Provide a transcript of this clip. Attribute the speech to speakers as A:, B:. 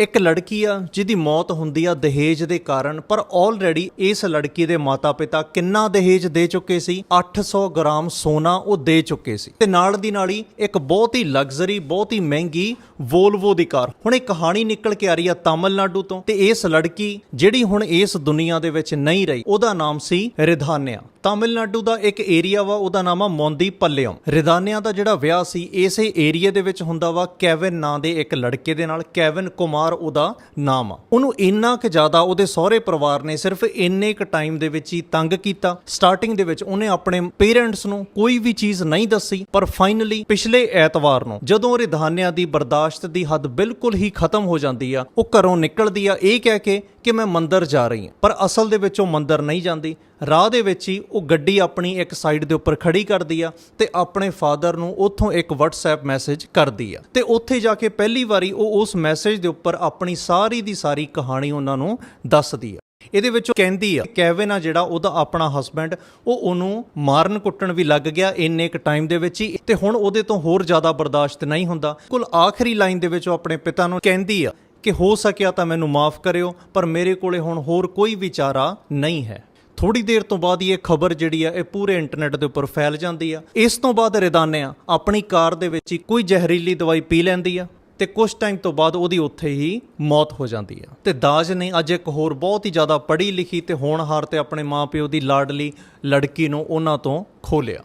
A: ਇੱਕ ਲੜਕੀ ਆ, ਜਿਹਦੀ ਮੌਤ ਹੁੰਦੀ ਆ ਦਹੇਜ ਦੇ ਕਾਰਨ, ਪਰ ਆਲਰੇਡੀ ਇਸ ਲੜਕੀ ਦੇ ਮਾਤਾ-ਪਿਤਾ ਕਿੰਨਾ ਦਹੇਜ ਦੇ ਚੁੱਕੇ ਸੀ? 800 ਗ੍ਰਾਮ ਸੋਨਾ ਉਹ ਦੇ ਚੁੱਕੇ ਸੀ। ਤੇ ਨਾਲ ਦੀ ਨਾਲ ਹੀ ਇੱਕ ਬਹੁਤ ਹੀ ਲਗਜ਼ਰੀ ਬਹੁਤ ਹੀ ਮਹਿੰਗੀ ਵੋਲਵੋ ਦੀ ਕਾਰ। ਹੁਣ ਇਹ ਕਹਾਣੀ ਨਿਕਲ ਕੇ ਆ ਰਹੀ ਆ ਤਾਮਿਲਨਾਡੂ ਤੋਂ ਤੇ ਇਸ ਲੜਕੀ ਜਿਹੜੀ ਹੁਣ ਇਸ ਦੁਨੀਆ ਦੇ ਵਿੱਚ ਨਹੀਂ ਰਹੀ, ਉਹਦਾ ਨਾਮ ਸੀ ਰਿਧਾਨਿਆ। ਤਾਮਿਲਨਾਡੂ ਦਾ ਇੱਕ ਏਰੀਆ ਵਾ, ਉਹਦਾ ਨਾਮ ਆ ਮੌਂਦੀ ਪੱਲਿਓਂ। ਰਿਧਾਨਿਆ ਦਾ ਜਿਹੜਾ ਵਿਆਹ ਸੀ, ਇਸੇ ਏਰੀਆ ਦੇ ਵਿੱਚ ਹੁੰਦਾ ਵਾ ਕੈਵਿਨ ਨਾਂ ਦੇ ਇੱਕ ਲੜਕੇ ਦੇ ਨਾਲ, ਕੈਵਿਨ ਕੁਮਾਰ ਉਹਦਾ ਨਾਮ ਆ। ਉਹਨੂੰ ਇੰਨਾ ਕਿ ਜ਼ਿਆਦਾ ਉਹਦੇ ਸਹੁਰੇ ਪਰਿਵਾਰ ਨੇ ਸਿਰਫ ਇੰਨੇ ਕ ਟਾਈਮ ਦੇ ਵਿੱਚ ਹੀ ਤੰਗ ਕੀਤਾ। ਸਟਾਰਟਿੰਗ ਦੇ ਵਿੱਚ ਉਹਨੇ ਆਪਣੇ ਪੇਰੈਂਟਸ ਨੂੰ ਕੋਈ ਵੀ ਚੀਜ਼ ਨਹੀਂ ਦੱਸੀ, ਪਰ ਫਾਈਨਲੀ ਪਿਛਲੇ ਐਤਵਾਰ ਨੂੰ ਜਦੋਂ ਰਿਧਾਨਿਆ ਦੀ ਬਰਦਾਸ਼ਤ ਦੀ ਹੱਦ ਬਿਲਕੁਲ ਹੀ ਖਤਮ ਹੋ ਜਾਂਦੀ ਆ, ਉਹ ਘਰੋਂ ਨਿਕਲਦੀ ਆ, ਇਹ ਕਹਿ ਕੇ ਕਿ ਮੈਂ ਮੰਦਰ ਜਾ ਰਹੀ ਹਾਂ। ਪਰ ਅਸਲ ਦੇ ਵਿੱਚ ਉਹ ਮੰਦਰ ਨਹੀਂ ਜਾਂਦੀ। ਰਾਹ ਦੇ ਵਿੱਚ ਹੀ ਉਹ ਗੱਡੀ ਆਪਣੀ ਇੱਕ ਸਾਈਡ ਦੇ ਉੱਪਰ ਖੜੀ ਕਰਦੀ ਆ ਤੇ ਆਪਣੇ ਫਾਦਰ ਨੂੰ ਉੱਥੋਂ ਇੱਕ WhatsApp ਮੈਸੇਜ ਕਰਦੀ ਆ। ਤੇ ਉੱਥੇ ਜਾ ਕੇ ਪਹਿਲੀ ਵਾਰੀ ਉਹ ਉਸ ਮੈਸੇਜ ਦੇ ਉੱਪਰ ਆਪਣੀ ਸਾਰੀ ਦੀ ਸਾਰੀ ਕਹਾਣੀ ਉਹਨਾਂ ਨੂੰ ਦੱਸਦੀ ਆ। ਇਹਦੇ ਵਿੱਚ ਉਹ ਕਹਿੰਦੀ ਆ, ਕੈਵਿਨ ਆ ਜਿਹੜਾ, ਉਹਦਾ ਆਪਣਾ ਹਸਬੈਂਡ ਉਹ ਉਹਨੂੰ ਮਾਰਨ ਕੁੱਟਣ ਵੀ ਲੱਗ ਗਿਆ ਇੰਨੇ ਕ ਟਾਈਮ ਦੇ ਵਿੱਚ ਹੀ ਤੇ ਹੁਣ ਉਹਦੇ ਤੋਂ ਹੋਰ ਜ਼ਿਆਦਾ ਬਰਦਾਸ਼ਤ ਨਹੀਂ ਹੁੰਦਾ। ਕੁੱਲ ਆਖਰੀ ਲਾਈਨ ਦੇ ਵਿੱਚ ਉਹ ਆਪਣੇ ਪਿਤਾ ਨੂੰ ਕਹਿੰਦੀ ਆ ਕਿ, ਹੋ ਸਕਿਆ ਤਾਂ ਮੈਨੂੰ ਮਾਫ ਕਰਿਓ, ਪਰ ਮੇਰੇ ਕੋਲੇ ਹੁਣ ਹੋਰ ਕੋਈ ਵਿਚਾਰਾ ਨਹੀਂ ਹੈ। ਥੋੜੀ ਦੇਰ ਤੋਂ ਬਾਅਦ ਹੀ ਇਹ ਖਬਰ ਜਿਹੜੀ ਆ, ਇਹ ਪੂਰੇ ਇੰਟਰਨੈਟ ਦੇ ਉੱਪਰ ਫੈਲ ਜਾਂਦੀ ਆ। ਇਸ ਤੋਂ ਬਾਅਦ ਰਿਦਾਨਿਆ ਆਪਣੀ ਕਾਰ ਦੇ ਵਿੱਚ ਹੀ ਕੋਈ ਜ਼ਹਿਰੀਲੀ ਦਵਾਈ ਪੀ ਲੈਂਦੀ ਆ। ਤੇ ਕੁਝ ਟਾਈਮ ਤੋਂ ਬਾਅਦ ਉਹਦੀ ਉੱਥੇ ਹੀ ਮੌਤ ਹੋ ਜਾਂਦੀ ਆ। ਤੇ ਦਾਜ ਨੇ ਅੱਜ ਇੱਕ ਹੋਰ ਬਹੁਤ ਹੀ ਜ਼ਿਆਦਾ ਪੜ੍ਹੀ ਲਿਖੀ ਤੇ ਹੋਣਹਾਰ ਤੇ ਆਪਣੇ ਮਾਪਿਓ ਦੀ ਲਾਡਲੀ ਲੜਕੀ ਨੂੰ ਉਹਨਾਂ ਤੋਂ ਖੋਲਿਆ